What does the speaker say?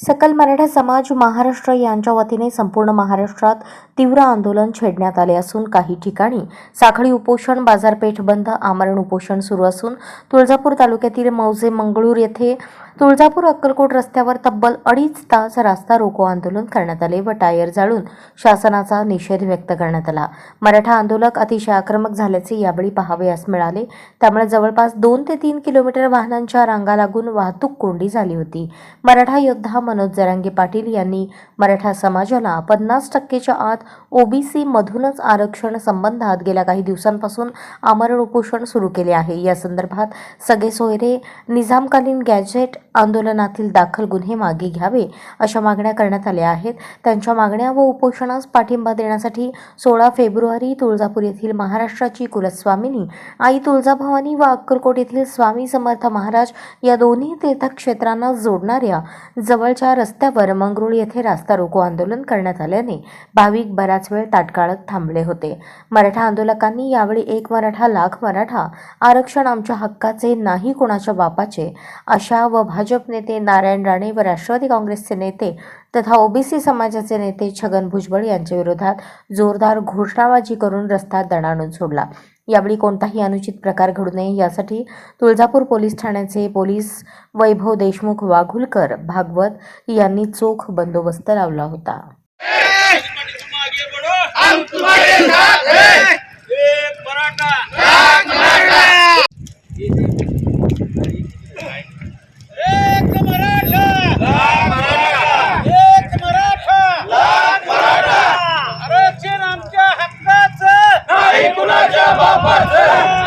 सकल मराठा समाज महाराष्ट्र यांच्या वतीने संपूर्ण महाराष्ट्रात तीव्र आंदोलन छेडण्यात आले असून काही ठिकाणी साखळी उपोषण बाजारपेठ बंद आमरण उपोषण सुरू असून तुळजापूर तालुक्यातील मौजे मंगळूर येथे तुळजापूर अक्कलकोट रस्त्यावर तब्बल अडीच तास रास्ता रोको आंदोलन करण्यात आले व टायर जाळून शासनाचा निषेध व्यक्त करण्यात आला. मराठा आंदोलक अतिशय आक्रमक झाल्याचे यावेळी पाहावयास मिळाले. त्यामुळे जवळपास दोन ते तीन किलोमीटर वाहनांच्या रांगा लागून वाहतूक कोंडी झाली होती. मराठा योद्धा मनोज जरांगे पाटील यांनी मराठा समाजाला पन्नास टक्केच्या आत ओबीसी मधूनच आरक्षण संबंधात गेल्या काही दिवसांपासून आमरण उपोषण सुरू केले आहे. या संदर्भात सगळे सोयरे निजामकालीन गॅजेट आंदोलनातील दाखल गुन्हे मागे घ्यावे अशा मागण्या करण्यात आल्या आहेत. त्यांच्या मागण्या व उपोषणास पाठिंबा देण्यासाठी सोळा फेब्रुवारी तुळजापूर येथील महाराष्ट्राची कुलस्वामिनी आई तुळजाभवानी व अक्कलकोट येथील स्वामी समर्थ महाराज या दोन्ही तीर्थक्षेत्रांना जोडणाऱ्या जवळच्या रस्त्यावर मंगरुळ येथे रास्ता रोको आंदोलन करण्यात आल्याने भाविक बराच वेळ ताटकाळत थांबले होते. मराठा आंदोलकांनी यावेळी एक मराठा लाख मराठा आरक्षण आमच्या हक्काचे नाही कोणाच्या बापाचे अशा व भाजप नेते नारायण राणे व राष्ट्रवादी काँग्रेसचे नेते तथा ओबीसी समाजाचे नेते छगन भुजबळ यांच्या विरोधात जोरदार घोषणाबाजी करून रस्ता दणाणून सोडला. यावेळी कोणताही अनुचित प्रकार घडू नये यासाठी तुळजापूर पोलीस ठाण्याचे पोलीस वैभव देशमुख वाघुलकर भागवत यांनी चोख बंदोबस्त लावला होता. हम तुम्हारे साथ हैं। एक मराठा Yeah.